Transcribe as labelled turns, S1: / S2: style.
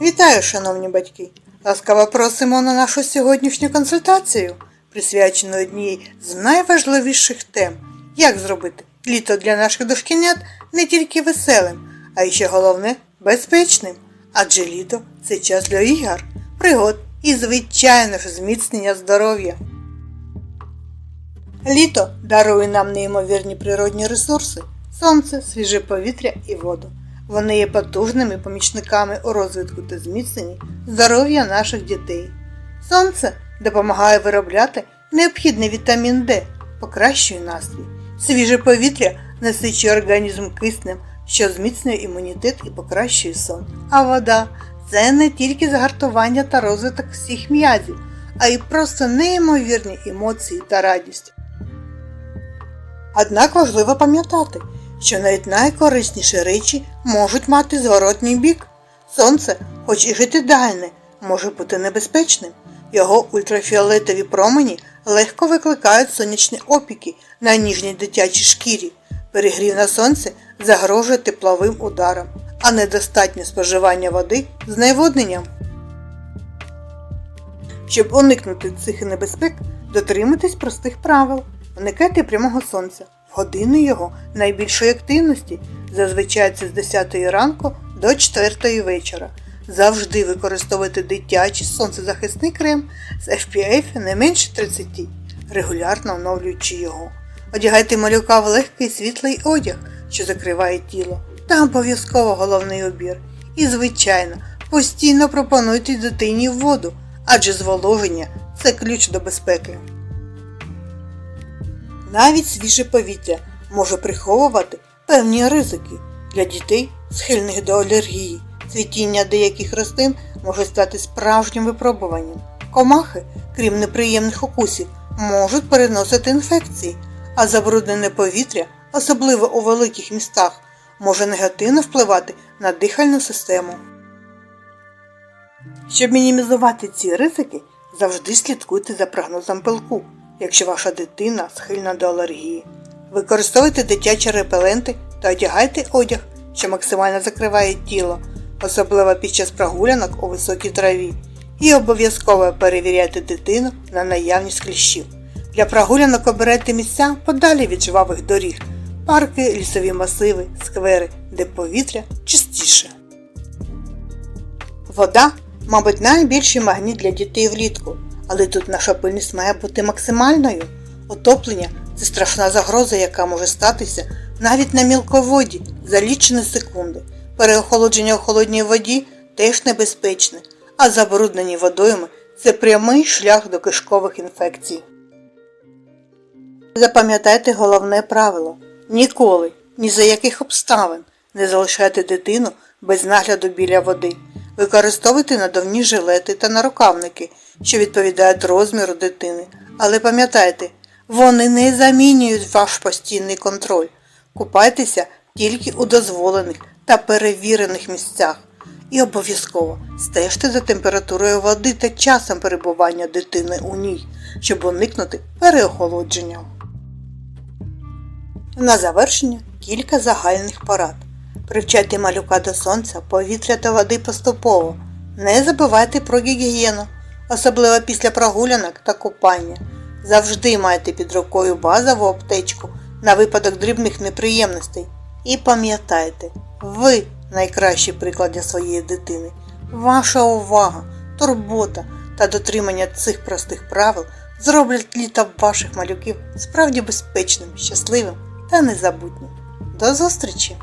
S1: Вітаю, шановні батьки! Ласкаво просимо на нашу сьогоднішню консультацію, присвячену одній з найважливіших тем, як зробити літо для наших дошкільнят не тільки веселим, а й ще головне безпечним. Адже літо це час для ігор, пригод і, звичайно ж, зміцнення здоров'я. Літо дарує нам неймовірні природні ресурси сонце, свіже повітря і воду. Вони є потужними помічниками у розвитку та зміцненні здоров'я наших дітей. Сонце допомагає виробляти необхідний вітамін Д, покращує настрій. Свіже повітря насичує організм киснем, що зміцнює імунітет і покращує сон. А вода це не тільки загартування та розвиток всіх м'язів, а й просто неймовірні емоції та радість. Однак важливо пам'ятати, що навіть найкорисніші речі можуть мати зворотній бік. Сонце, хоч і життєдайне, може бути небезпечним. Його ультрафіолетові промені легко викликають сонячні опіки на ніжній дитячій шкірі. Перегрів на сонце загрожує тепловим ударом, а недостатнє споживання води зневодненням. Щоб уникнути цих небезпек, дотримуйтесь простих правил. Уникайте прямого сонця години його найбільшої активності, зазвичай це з 10 ранку до 4 вечора. Завжди використовуйте дитячий сонцезахисний крем з FPF не менше 30, регулярно оновлюючи його. Одягайте малюка в легкий світлий одяг, що закриває тіло, та обов'язково головний убір. І, звичайно, постійно пропонуйте дитині воду, адже зволоження це ключ до безпеки. Навіть свіже повітря може приховувати певні ризики для дітей, схильних до алергії. Цвітіння деяких рослин може стати справжнім випробуванням. Комахи, крім неприємних укусів, можуть переносити інфекції, а забруднене повітря, особливо у великих містах, може негативно впливати на дихальну систему. Щоб мінімізувати ці ризики, завжди слідкуйте за прогнозом пилку, якщо ваша дитина схильна до алергії. Використовуйте дитячі репеленти та одягайте одяг, що максимально закриває тіло, особливо під час прогулянок у високій траві. І обов'язково перевіряйте дитину на наявність кліщів. Для прогулянок обирайте місця подалі від жвавих доріг, парки, лісові масиви, сквери, де повітря чистіше. Вода, мабуть, найбільший магніт для дітей влітку, але тут наша пильність має бути максимальною. Отоплення це страшна загроза, яка може статися навіть на мілководі за лічені секунди. Переохолодження у холодній воді теж небезпечне, а забруднені водойми це прямий шлях до кишкових інфекцій. Запам'ятайте головне правило ніколи, ні за яких обставин не залишайте дитину без нагляду біля води. Використовуйте надувні жилети та нарукавники, що відповідають розміру дитини. Але пам'ятайте, вони не замінюють ваш постійний контроль. Купайтеся тільки у дозволених та перевірених місцях. І обов'язково стежте за температурою води та часом перебування дитини у ній, щоб уникнути переохолодження. На завершення кілька загальних порад. Привчайте малюка до сонця, повітря та води поступово. Не забувайте про гігієну, особливо після прогулянок та купання. Завжди майте під рукою базову аптечку на випадок дрібних неприємностей. І пам'ятайте, ви найкращий приклад для своєї дитини. Ваша увага, турбота та дотримання цих простих правил зроблять літо ваших малюків справді безпечним, щасливим та незабутнім. До зустрічі!